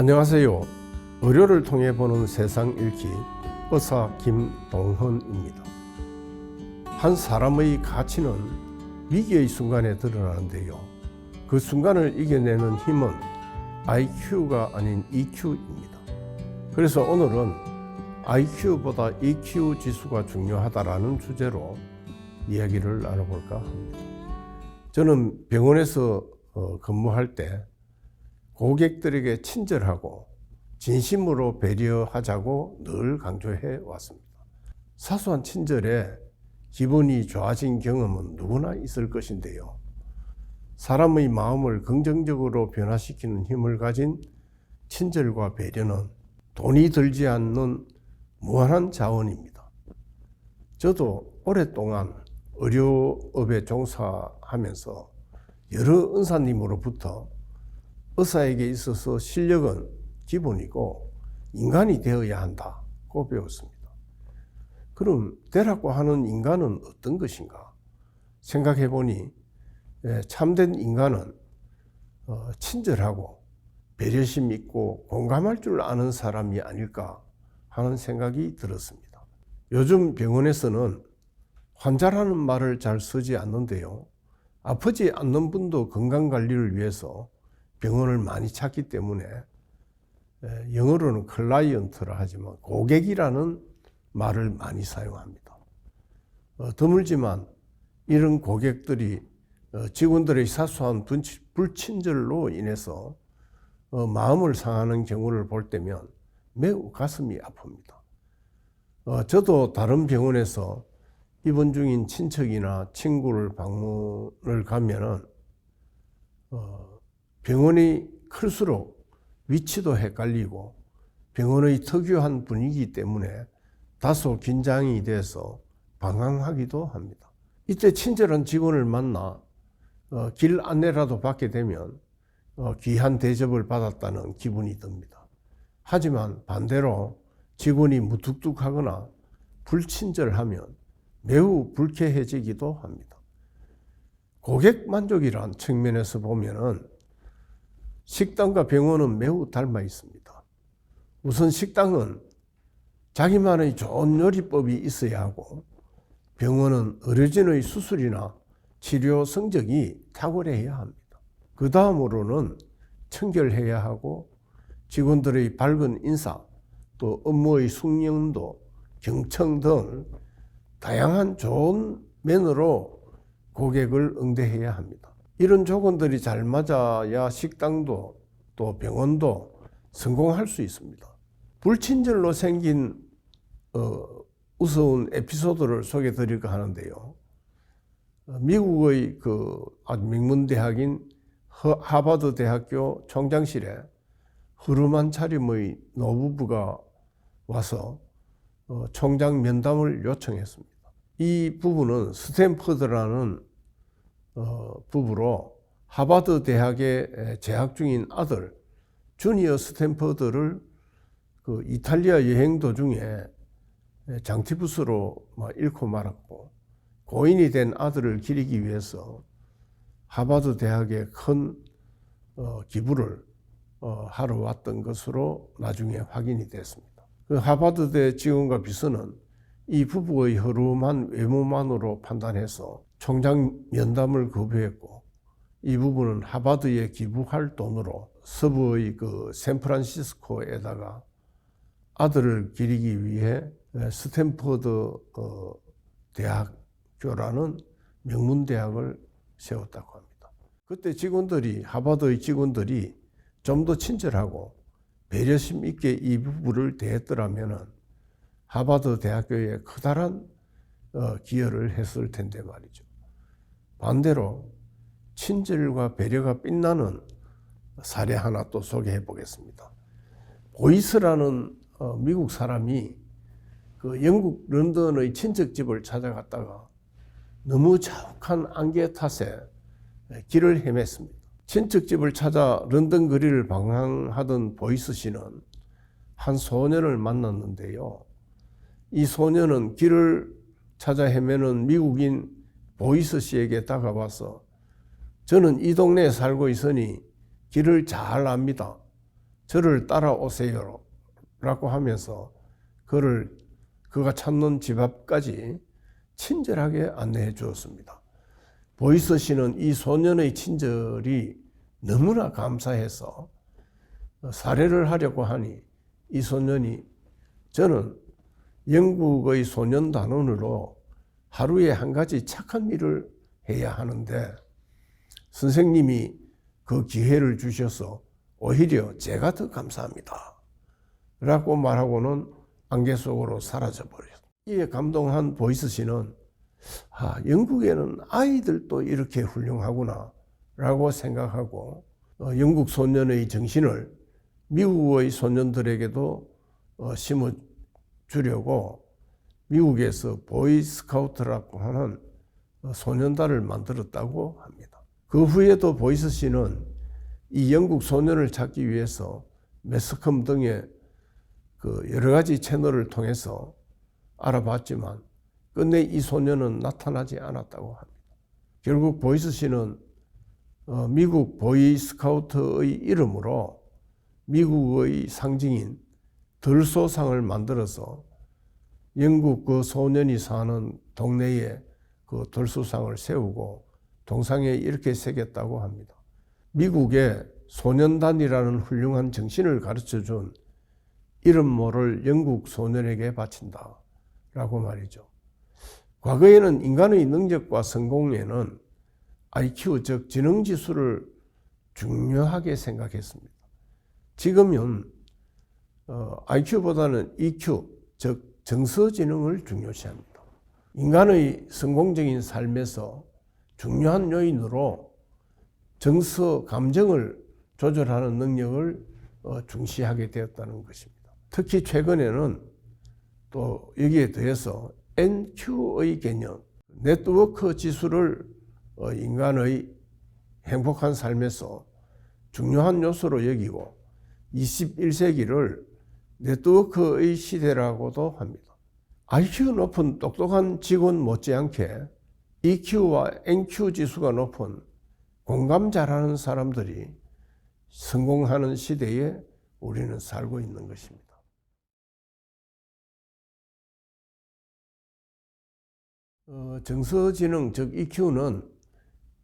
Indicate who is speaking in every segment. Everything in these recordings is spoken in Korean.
Speaker 1: 안녕하세요. 의료를 통해 보는 세상 읽기 의사 김동헌입니다. 한 사람의 가치는 위기의 순간에 드러나는데요. 그 순간을 이겨내는 힘은 IQ가 아닌 EQ입니다. 그래서 오늘은 IQ보다 EQ 지수가 중요하다라는 주제로 이야기를 나눠볼까 합니다. 저는 병원에서 어, 근무할 때 고객들에게 친절하고 진심으로 배려하자고 늘 강조해 왔습니다. 사소한 친절에 기분이 좋아진 경험은 누구나 있을 것인데요. 사람의 마음을 긍정적으로 변화시키는 힘을 가진 친절과 배려는 돈이 들지 않는 무한한 자원입니다. 저도 오랫동안 의료업에 종사하면서 여러 은사님으로부터 의사에게 있어서 실력은 기본이고 인간이 되어야 한다고 배웠습니다. 그럼 되라고 하는 인간은 어떤 것인가? 생각해 보니 예, 참된 인간은 어, 친절하고 배려심 있고 공감할 줄 아는 사람이 아닐까 하는 생각이 들었습니다. 요즘 병원에서는 환자라는 말을 잘 쓰지 않는데요. 아프지 않는 분도 건강 관리를 위해서 병원을 많이 찾기 때문에 에, 영어로는 클라이언트라 하지만 고객이라는 말을 많이 사용합니다. 어, 드물지만 이런 고객들이 어, 직원들의 사소한 불친절로 인해서 어, 마음을 상하는 경우를 볼 때면 매우 가슴이 아픕니다. 어, 저도 다른 병원에서 입원 중인 친척이나 친구를 방문을 가면은 어, 병원이 클수록 위치도 헷갈리고 병원의 특유한 분위기 때문에 다소 긴장이 돼서 방황하기도 합니다. 이때 친절한 직원을 만나 어, 길 안내라도 받게 되면 어, 귀한 대접을 받았다는 기분이 듭니다. 하지만 반대로 직원이 무뚝뚝하거나 불친절하면 매우 불쾌해지기도 합니다. 고객 만족이란 측면에서 보면은 식당과 병원은 매우 닮아 있습니다. 우선 식당은 자기만의 좋은 요리법이 있어야 하고 병원은 의료진의 수술이나 치료 성적이 탁월해야 합니다. 그 다음으로는 청결해야 하고 직원들의 밝은 인사, 또 업무의 숙련도, 경청 등 다양한 좋은 면으로 고객을 응대해야 합니다. 이런 조건들이 잘 맞아야 식당도 또 병원도 성공할 수 있습니다. 불친절로 생긴 어, 우스운 에피소드를 소개해 드릴까 하는데요. 어, 미국의 그 아주 명문 대학인 허- 하버드 대학교 총장실에 흐름한 차림의 노부부가 와서 어, 총장 면담을 요청했습니다. 이 부부는 스탠퍼드라는 어, 부부로 하버드 대학에 에, 재학 중인 아들 주니어 스탠퍼드를 그 이탈리아 여행 도중에 에, 장티푸스로 막 잃고 말았고 고인이 된 아들을 기리기 위해서 하버드 대학에 큰 어, 기부를 어, 하러 왔던 것으로 나중에 확인이 됐습니다. 그 하버드대 직원과 비서는 이 부부의 허름한 외모만으로 판단해서 총장 면담을 거부했고 이 부부는 하버드에 기부할 돈으로 서부의 그 샌프란시스코에다가 아들을 기리기 위해 스탠퍼드 어, 대학교라는 명문 대학을 세웠다고 합니다. 그때 직원들이 하버드의 직원들이 좀 더 친절하고 배려심 있게 이 부부를 대했더라면은 하버드 대학교에 커다란 어, 기여를 했을 텐데 말이죠. 반대로 친절과 배려가 빛나는 사례 하나 또 소개해 보겠습니다. 보이스라는 어, 미국 사람이 그 영국 런던의 친척집을 찾아갔다가 너무 자욱한 안개 탓에 길을 헤맸습니다. 친척집을 찾아 런던 거리를 방황하던 보이스 씨는 한 소년을 만났는데요. 이 소년은 길을 찾아 헤매는 미국인 보이스 씨에게 다가와서 저는 이 동네에 살고 있으니 길을 잘 압니다. 저를 따라오세요. 라고 하면서 그를 그가 찾는 집 앞까지 친절하게 안내해 주었습니다. 보이스 씨는 이 소년의 친절이 너무나 감사해서 사례를 하려고 하니 이 소년이 저는 영국의 소년 단원으로 하루에 한 가지 착한 일을 해야 하는데 선생님이 그 기회를 주셔서 오히려 제가 더 감사합니다. 라고 말하고는 안개 속으로 사라져 버렸어요. 이에 감동한 보이스 씨는 아, 영국에는 아이들도 이렇게 훌륭하구나 라고 생각하고 어, 영국 소년의 정신을 미국의 소년들에게도 어, 심어 주려고 미국에서 보이스카우트라고 하는 어, 소년단을 만들었다고 합니다. 그 후에도 보이스 씨는 이 영국 소년을 찾기 위해서 매스컴 등의 그 여러 가지 채널을 통해서 알아봤지만 끝내 이 소년은 나타나지 않았다고 합니다. 결국 보이스 씨는 어, 미국 보이스카우트의 이름으로 미국의 상징인 들소상을 만들어서 영국 그 소년이 사는 동네에 그 들소상을 세우고 동상에 이렇게 새겼다고 합니다. 미국의 소년단이라는 훌륭한 정신을 가르쳐 준 이름 모를 영국 소년에게 바친다. 라고 말이죠. 과거에는 인간의 능력과 성공에는 IQ, 즉 지능지수를 중요하게 생각했습니다. 지금은 어, IQ보다는 EQ, 즉 정서지능을 중요시합니다. 인간의 성공적인 삶에서 중요한 요인으로 정서, 감정을 조절하는 능력을 어, 중시하게 되었다는 것입니다. 특히 최근에는 또 여기에 더해서 NQ의 개념, 네트워크 지수를 어, 인간의 행복한 삶에서 중요한 요소로 여기고 21세기를 네트워크의 시대라고도 합니다. IQ 높은 똑똑한 직원 못지않게 EQ와 NQ 지수가 높은 공감 잘하는 사람들이 성공하는 시대에 우리는 살고 있는 것입니다. 어, 정서지능 즉 EQ는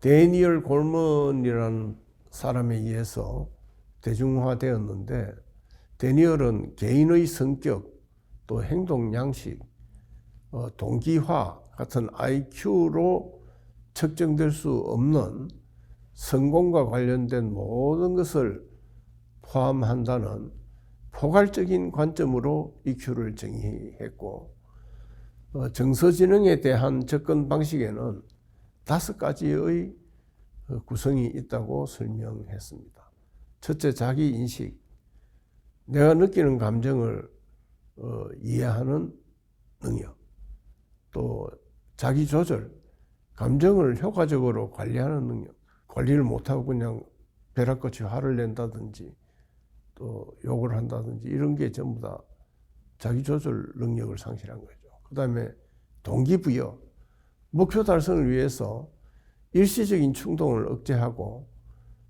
Speaker 1: 데니얼 골먼이라는 사람에 의해서 대중화되었는데 데니얼은 개인의 성격 또 행동 양식 어, 동기화 같은 IQ로 측정될 수 없는 성공과 관련된 모든 것을 포함한다는 포괄적인 관점으로 EQ를 정의했고 어, 정서지능에 대한 접근 방식에는 다섯 가지의 어, 구성이 있다고 설명했습니다. 첫째, 자기 인식. 내가 느끼는 감정을 어, 이해하는 능력. 또 자기 조절. 감정을 효과적으로 관리하는 능력. 관리를 못하고 그냥 벼락같이 화를 낸다든지 또 욕을 한다든지 이런 게 전부 다 자기 조절 능력을 상실한 거죠. 그 다음에 동기부여, 목표 달성을 위해서 일시적인 충동을 억제하고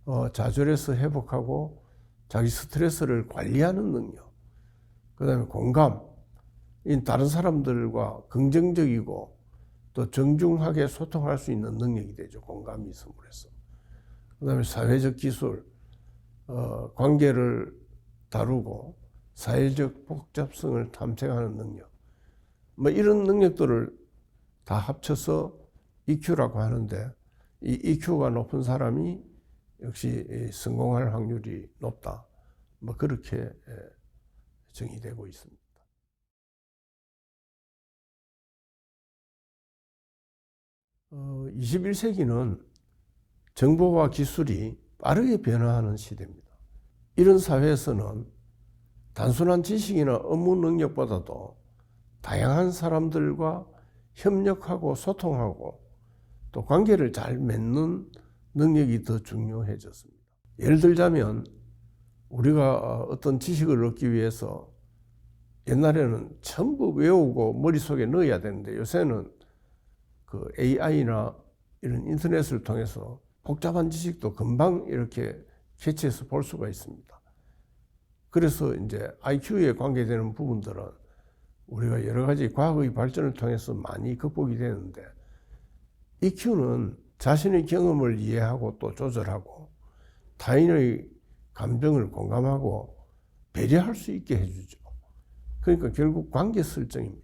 Speaker 1: 어, 좌절해서 회복하고 자기 스트레스를 관리하는 능력. 그 다음에 공감. 다른 사람들과 긍정적이고 또 정중하게 소통할 수 있는 능력이 되죠. 공감이 있음으로 해서. 그 다음에 사회적 기술, 어, 관계를 다루고 사회적 복잡성을 탐색하는 능력. 뭐 이런 능력들을 다 합쳐서 EQ라고 하는데 이 EQ가 높은 사람이 역시 성공할 확률이 높다. 뭐 그렇게 정의되고 있습니다. 어, 21세기는 정보와 기술이 빠르게 변화하는 시대입니다. 이런 사회에서는 단순한 지식이나 업무 능력보다도 다양한 사람들과 협력하고 소통하고 또 관계를 잘 맺는 능력이 더 중요해졌습니다. 예를 들자면 우리가 어떤 지식을 얻기 위해서 옛날에는 전부 외우고 머릿속에 넣어야 되는데 요새는 그 AI나 이런 인터넷을 통해서 복잡한 지식도 금방 이렇게 캐치해서 볼 수가 있습니다. 그래서 이제 IQ에 관계되는 부분들은 우리가 여러 가지 과학의 발전을 통해서 많이 극복이 되는데 EQ는 자신의 경험을 이해하고 또 조절하고 타인의 감정을 공감하고 배려할 수 있게 해주죠. 그러니까 결국 관계 설정입니다.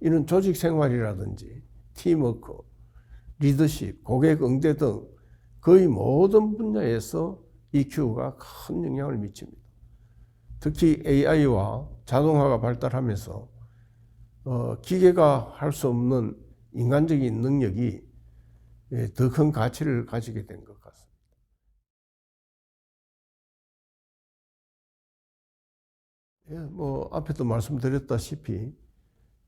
Speaker 1: 이는 조직 생활이라든지 팀워크, 리더십, 고객 응대 등 거의 모든 분야에서 EQ가 큰 영향을 미칩니다. 특히 AI와 자동화가 발달하면서 어, 기계가 할 수 없는 인간적인 능력이 예, 더 큰 가치를 가지게 된 것 같습니다. 예, 뭐 앞에도 말씀드렸다시피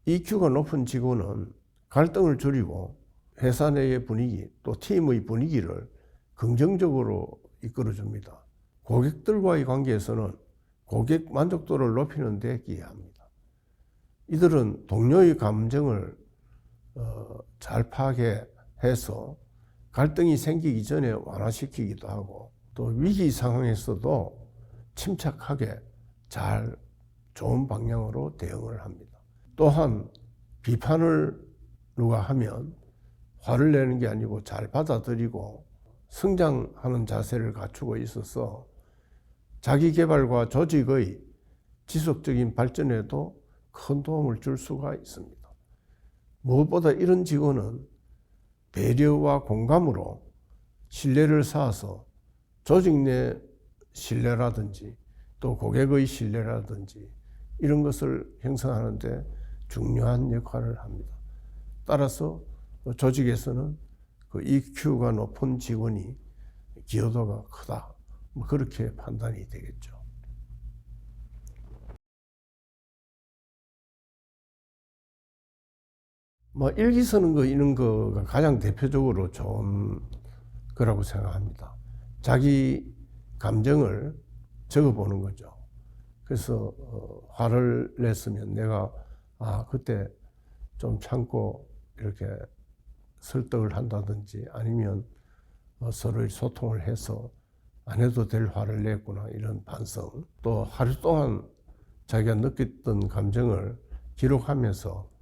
Speaker 1: EQ가 높은 직원은 갈등을 줄이고 회사 내의 분위기 또 팀의 분위기를 긍정적으로 이끌어줍니다. 고객들과의 관계에서는 고객 만족도를 높이는 데 기여합니다. 이들은 동료의 감정을 어, 잘 파악해 서 갈등이 생기기 전에 완화시키기도 하고 또 위기 상황에서도 침착하게 잘 좋은 방향으로 대응을 합니다. 또한 비판을 누가 하면 화를 내는 게 아니고 잘 받아들이고 성장하는 자세를 갖추고 있어서 자기 개발과 조직의 지속적인 발전에도 큰 도움을 줄 수가 있습니다. 무엇보다 이런 직원은 배려와 공감으로 신뢰를 쌓아서 조직 내 신뢰라든지 또 고객의 신뢰라든지 이런 것을 형성하는데 중요한 역할을 합니다. 따라서 조직에서는 그 EQ가 높은 직원이 기여도가 크다. 뭐 그렇게 판단이 되겠죠. 뭐 일기 쓰는 거 이런 거가 가장 대표적으로 좋은 거라고 생각합니다. 자기 감정을 적어보는 거죠. 그래서 어, 화를 냈으면 내가 아 그때 좀 참고 이렇게 설득을 한다든지 아니면 어, 서로의 소통을 해서 안 해도 될 화를 냈구나 이런 반성 또 하루 동안 자기가 느꼈던 감정을 기록하면서 어,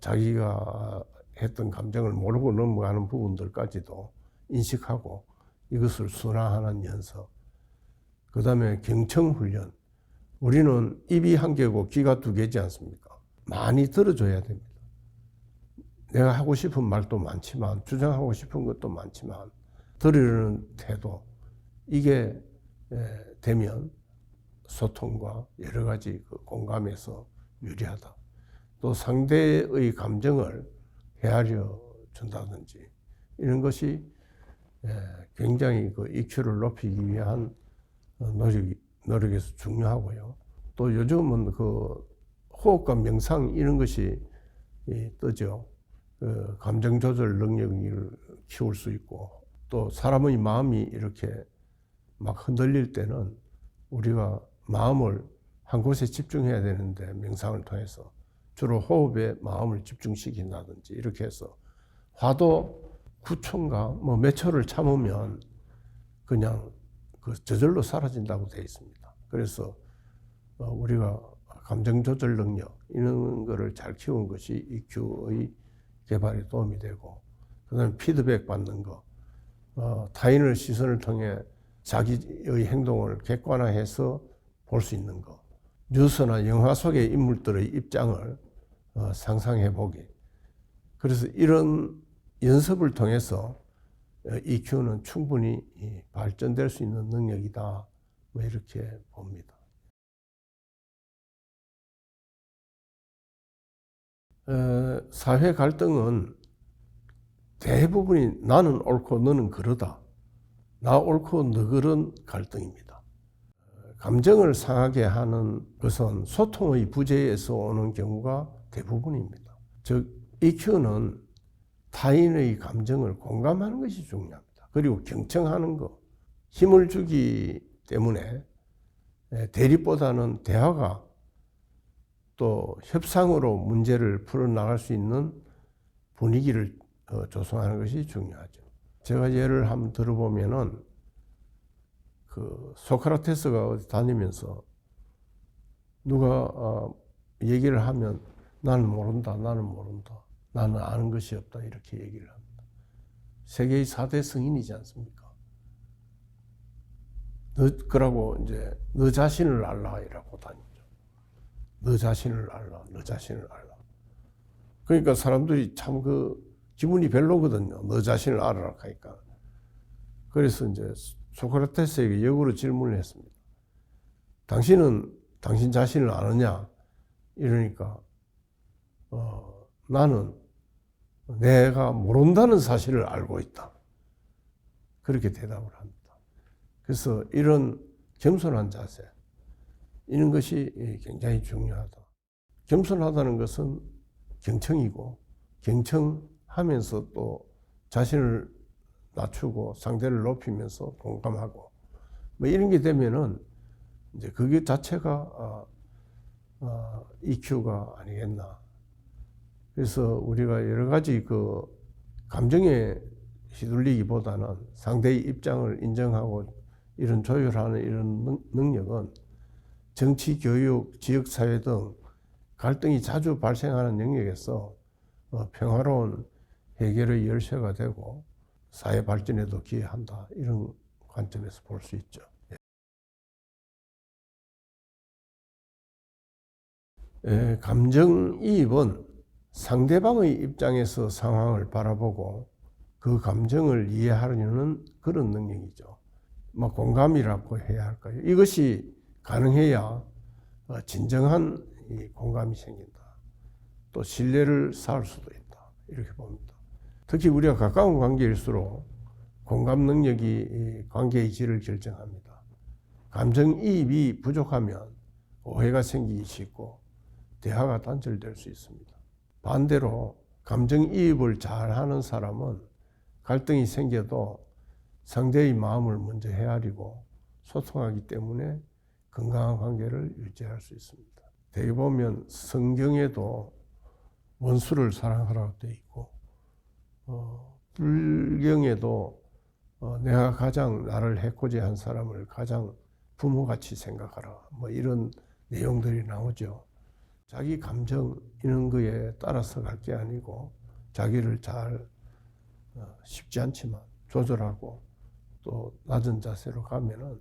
Speaker 1: 자기가 했던 감정을 모르고 넘어가는 부분들까지도 인식하고 이것을 순화하는 연습 그 다음에 경청훈련 우리는 입이 한 개고 귀가 두 개지 않습니까? 많이 들어줘야 됩니다. 내가 하고 싶은 말도 많지만 주장하고 싶은 것도 많지만 들으려는 태도 이게 되면 소통과 여러 가지 그 공감에서 유리하다. 또 상대의 감정을 헤아려 준다든지 이런 것이 굉장히 그 EQ를 높이기 위한 노력이 노력에서 중요하고요. 또 요즘은 그 호흡과 명상 이런 것이 뜨죠. 그 감정 조절 능력을 키울 수 있고 또 사람의 마음이 이렇게 막 흔들릴 때는 우리가 마음을 한 곳에 집중해야 되는데 명상을 통해서 주로 호흡에 마음을 집중시킨다든지 이렇게 해서 화도 9초인가 뭐 몇 초를 참으면 그냥 그 저절로 사라진다고 되어 있습니다. 그래서 어, 우리가 감정 조절 능력 이런 거를 잘 키운 것이 EQ의 개발에 도움이 되고 그다음에 피드백 받는 거 어, 타인의 시선을 통해 자기의 행동을 객관화해서 볼 수 있는 거 뉴스나 영화 속의 인물들의 입장을 어, 상상해 보기 그래서 이런 연습을 통해서 EQ는 충분히 발전될 수 있는 능력이다. 뭐 이렇게 봅니다. 어, 사회 갈등은 대부분이 나는 옳고 너는 그러다. 나 옳고 너 그런 갈등입니다. 감정을 상하게 하는 것은 소통의 부재에서 오는 경우가 대부분입니다. 즉, EQ는 타인의 감정을 공감하는 것이 중요합니다. 그리고 경청하는 것, 힘을 주기 때문에 대립보다는 대화가 또 협상으로 문제를 풀어나갈 수 있는 분위기를 어, 조성하는 것이 중요하죠. 제가 예를 한번 들어보면은 그 소크라테스가 어디 다니면서 누가 어, 얘기를 하면 나는 모른다, 나는 모른다, 나는 아는 것이 없다 이렇게 얘기를 합니다. 세계의 4대 성인이지 않습니까? 너 그러고 이제 너 자신을 알라 이라고 다니죠. 너 자신을 알라, 너 자신을 알라. 그러니까 사람들이 참 그 기분이 별로거든요. 너 자신을 알아라 하니까. 그래서 이제 소크라테스에게 역으로 질문을 했습니다. 당신은 당신 자신을 아느냐? 이러니까 어, 나는 내가 모른다는 사실을 알고 있다. 그렇게 대답을 합니다. 그래서 이런 겸손한 자세, 이런 것이 굉장히 중요하다. 겸손하다는 것은 경청이고, 경청하면서 또 자신을 낮추고 상대를 높이면서 공감하고, 뭐 이런 게 되면은 이제 그게 자체가 아, 아, EQ가 아니겠나. 그래서 우리가 여러 가지 그 감정에 휘둘리기보다는 상대의 입장을 인정하고 이런 조율하는 이런 능- 능력은 정치, 교육, 지역사회 등 갈등이 자주 발생하는 영역에서 어, 평화로운 해결의 열쇠가 되고 사회 발전에도 기여한다. 이런 관점에서 볼 수 있죠. 예, 감정이입은 상대방의 입장에서 상황을 바라보고 그 감정을 이해하려는 그런 능력이죠. 뭐 공감이라고 해야 할까요? 이것이 가능해야 어, 진정한 이 공감이 생긴다. 또 신뢰를 쌓을 수도 있다. 이렇게 봅니다. 특히 우리가 가까운 관계일수록 공감 능력이 이 관계의 질을 결정합니다. 감정이입이 부족하면 오해가 생기기 쉽고 대화가 단절될 수 있습니다. 반대로 감정이입을 잘 하는 사람은 갈등이 생겨도 상대의 마음을 먼저 헤아리고 소통하기 때문에 건강한 관계를 유지할 수 있습니다. 대개 보면 성경에도 원수를 사랑하라고 되어 있고, 어, 불경에도 어, 내가 가장 나를 해코지 한 사람을 가장 부모같이 생각하라. 뭐 이런 내용들이 나오죠. 자기 감정 이런 거에 따라서 갈 게 아니고 자기를 잘 어, 쉽지 않지만 조절하고 또 낮은 자세로 가면은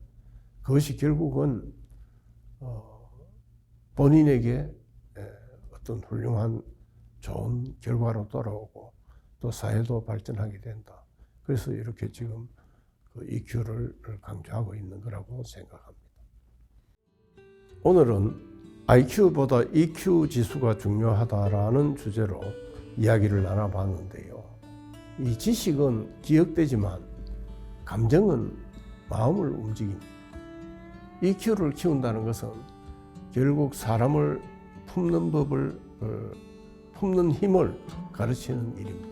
Speaker 1: 그것이 결국은 어, 본인에게 에, 어떤 훌륭한 좋은 결과로 돌아오고 또 사회도 발전하게 된다. 그래서 이렇게 지금 그 EQ를 강조하고 있는 거라고 생각합니다. 오늘은 IQ보다 EQ 지수가 중요하다라는 주제로 이야기를 나눠봤는데요. 이 지식은 기억되지만 감정은 마음을 움직입니다. EQ를 키운다는 것은 결국 사람을 품는 법을 어, 품는 힘을 가르치는 일입니다.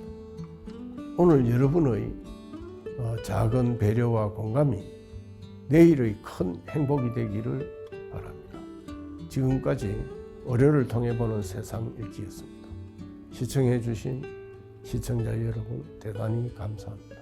Speaker 1: 오늘 여러분의 어, 작은 배려와 공감이 내일의 큰 행복이 되기를. 지금까지 어려를 통해 보는 세상 읽기였습니다. 시청해 주신 시청자 여러분 대단히 감사합니다.